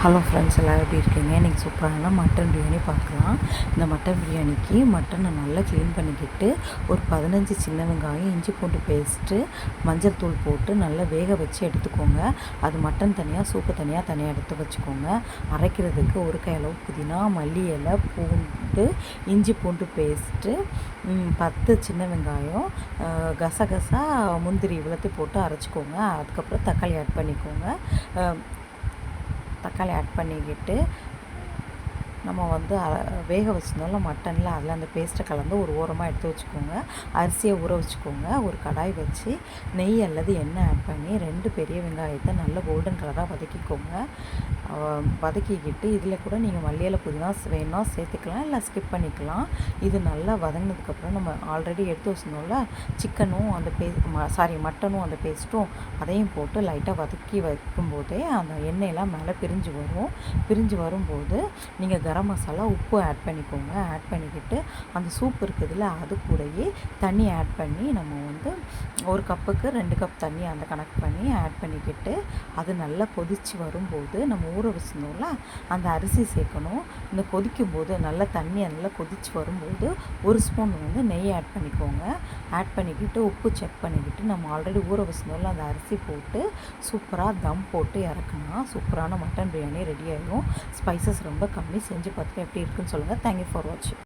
Hello friends எல்லோரும் எப்படி இருக்கீங்க? இன்றைக்கி சூப்பரான மட்டன் பிரியாணி பார்க்கலாம். இந்த மட்டன் பிரியாணிக்கு மட்டனை நல்லா க்ளீன் பண்ணிக்கிட்டு ஒரு பதினஞ்சு சின்ன வெங்காயம் இஞ்சி பூண்டு பேஸ்ட்டு மஞ்சள் தூள் போட்டு நல்லா வேக வச்சு எடுத்துக்கோங்க. அது மட்டன் தனியாக சூப்பு தனியாக தனியாக எடுத்து வச்சுக்கோங்க. அரைக்கிறதுக்கு ஒரு கையளவு புதினா மல்லி இலை பூண்டு இஞ்சி பூண்டு பேஸ்ட்டு பத்து சின்ன வெங்காயம் கசகசா முந்திரி இவ்வளோத்தையும் போட்டு அரைச்சிக்கோங்க. அதுக்கப்புறம் தக்காளி ஆட் பண்ணிக்கோங்க. தக்காளி ஆட் பண்ணிக்கிட்டு நம்ம வந்து வேக வச்சுருந்தாலும் மட்டனில் அதில் அந்த பேஸ்ட்டை கலந்து ஒரு ஓரமாக எடுத்து வச்சுக்கோங்க. அரிசியை ஊற வச்சுக்கோங்க. ஒரு கடாய் வச்சு நெய் அல்லது எண்ணெய் ஆட் பண்ணி ரெண்டு பெரிய வெங்காயத்தை நல்ல கோல்டன் கலராக வதக்கிக்கோங்க. வதக்கிக்கிட்டு இதில் கூட நீங்கள் மல்லியில் புதினா வேணும்னா சேர்த்துக்கலாம் இல்லை ஸ்கிப் பண்ணிக்கலாம். இது நல்லா வதங்கினதுக்கப்புறம் நம்ம ஆல்ரெடி எடுத்து வச்சுருந்தோம்ல சிக்கனும் அந்த பே சாரி மட்டனும் அந்த பேஸ்ட்டும் அதையும் போட்டு லைட்டாக வதக்கி வைக்கும்போதே அந்த எண்ணெயெல்லாம் மேலே பிரிஞ்சு வரும். பிரிஞ்சு வரும்போது நீங்கள் கரம் மசாலா உப்பு ஆட் பண்ணிக்கோங்க. ஆட் பண்ணிக்கிட்டு அந்த சூப் இருக்குதுல்ல அது கூடயே தண்ணி ஆட் பண்ணி நம்ம வந்து ஒரு கப்புக்கு ரெண்டு கப் தண்ணி அந்த கணக்கு பண்ணி ஆட் பண்ணிக்கிட்டு அது நல்லா கொதித்து வரும்போது நம்ம ஊற வச்சுருந்தோம்ல அந்த அரிசி சேர்க்கணும். இந்த கொதிக்கும் போது நல்லா தண்ணி நல்லா கொதித்து வரும்போது ஒரு ஸ்பூன் வந்து நெய் ஆட் பண்ணிக்கோங்க. ஆட் பண்ணிக்கிட்டு உப்பு செக் பண்ணிக்கிட்டு நம்ம ஆல்ரெடி ஊற வச்சுருந்தோம்ல அந்த அரிசி போட்டு சூப்பராக தம் போட்டு இறக்குனா சூப்பரான மட்டன் பிரியாணி ரெடி ஆகிடும் ஸ்பைசஸ் ரொம்ப கம்மி செஞ்சு பார்த்துட்டு எப்படி இருக்குன்னு சொல்லுங்கள் தேங்க்யூ ஃபார் வாட்சிங்